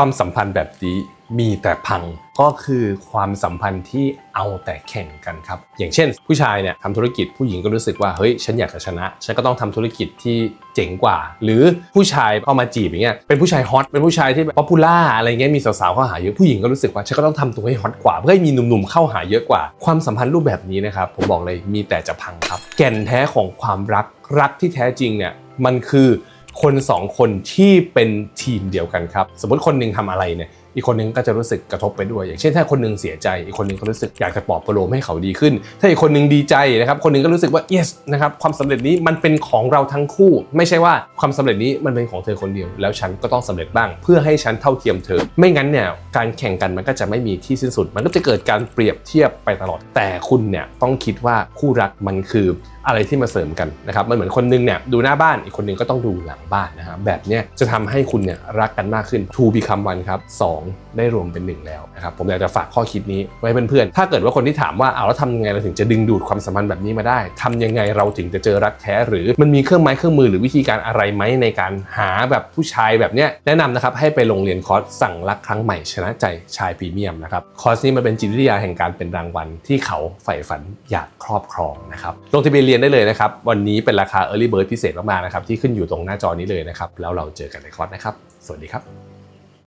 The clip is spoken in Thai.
ความสัมพันธ์แบบนี้มีแต่พังก็คือความสัมพันธ์ที่เอาแต่แข่งกันครับ อย่างเช่น ผู้ชายเนี่ยทำธุรกิจผู้หญิงก็รู้สึกว่าเฮ้ยฉันอยากจะชนะ ฉันก็ต้องทำธุรกิจที่เจ๋งกว่า หรือผู้ชายเข้ามาจีบอย่างเงี้ยเป็นผู้ชายฮอตเป็นผู้ชายที่ป๊อปปูล่าอะไรเงี้ยมีสาวๆเข้าหาเยอะผู้หญิงก็รู้สึกว่าฉันก็ต้องทำตัวให้ฮอตกว่าเพื่อให้มีหนุ่มๆเข้าหาเยอะกว่า ความสัมพันธ์รูปแบบนี้นะครับผมบอกเลยมีแต่จะพังครับ แก่นแท้ของความรักรักที่แท้จริงเนี่ยมันคือ คนสองคนที่เป็นทีมเดียวกันครับ สมมติคนหนึงทำอะไรเนี่ย อีกคนหนึงก็จะรู้สึกกระทบไปด้วย อย่างเช่นถ้าคนหนึงเสียใจ อีกคนหนึงก็รู้สึกอยากจะปลอบประโลมให้เขาดีขึ้น ถ้าอีกคนหนึงดีใจนะครับคนหนึงก็รู้สึกว่า yes นะครับความสำเร็จนี้มันเป็นของเราทั้งคู่ ไม่ใช่ว่าความสำเร็จนี้มันเป็นของเธอคนเดียว แล้วฉันก็ต้องสำเร็จบ้าง เพื่อให้ฉันเท่าเทียมเธอ ไม่งั้นเนี่ยการแข่งกันมันก็จะไม่มีที่สิ้นสุด มันก็จะเกิดการเปรียบเทียบไปตลอด แต่คุณเนี่ยต้องคิดว่าคู่รักมันคืออะไรที่มาเสริมกันนะครับมันเหมือนคนนึงเนี่ยดูหน้าบ้านอีกคนนึงก็ต้องดูหลังบ้านนะครับแบบเนี้ยจะทำให้คุณเนี่ยรักกันมากขึ้น to become one ครับสองได้รวมเป็นหนึ่งแล้วนะครับผมอยากจะฝากข้อคิดนี้ไว้เพื่อนๆถ้าเกิดว่าคนที่ถามว่าเอาแล้วทำยังไงเราถึงจะดึงดูดความสัมพันธ์แบบนี้มาได้ทำยังไงเราถึงจะเจอรักแท้ หรือมันมีเครื่องไม้เครื่องมือหรือวิธีการอะไรไหมในการหาแบบผู้ชายแบบเนี้ยแนะนำนะครับให้ไปลงเรียนคอร์สสั่งรักครั้งใหม่ชนะใจชายพรีเมียมนะครับคอร์สนี้มันเป็นจิตวิทยาแห่งการเป็นรางวัลที่เขาใฝ่ฝันอยากครอบครองนะครับลงทะเบียนเรียนได้เลยนะครับวันนี้เป็นราคา Early Bird พิเศษมากๆนะครับที่ขึ้นอยู่ตรงหน้าจอนี้เลยนะครับแล้วเราเจอกันในคอร์สนะครับ สวัสดีครับ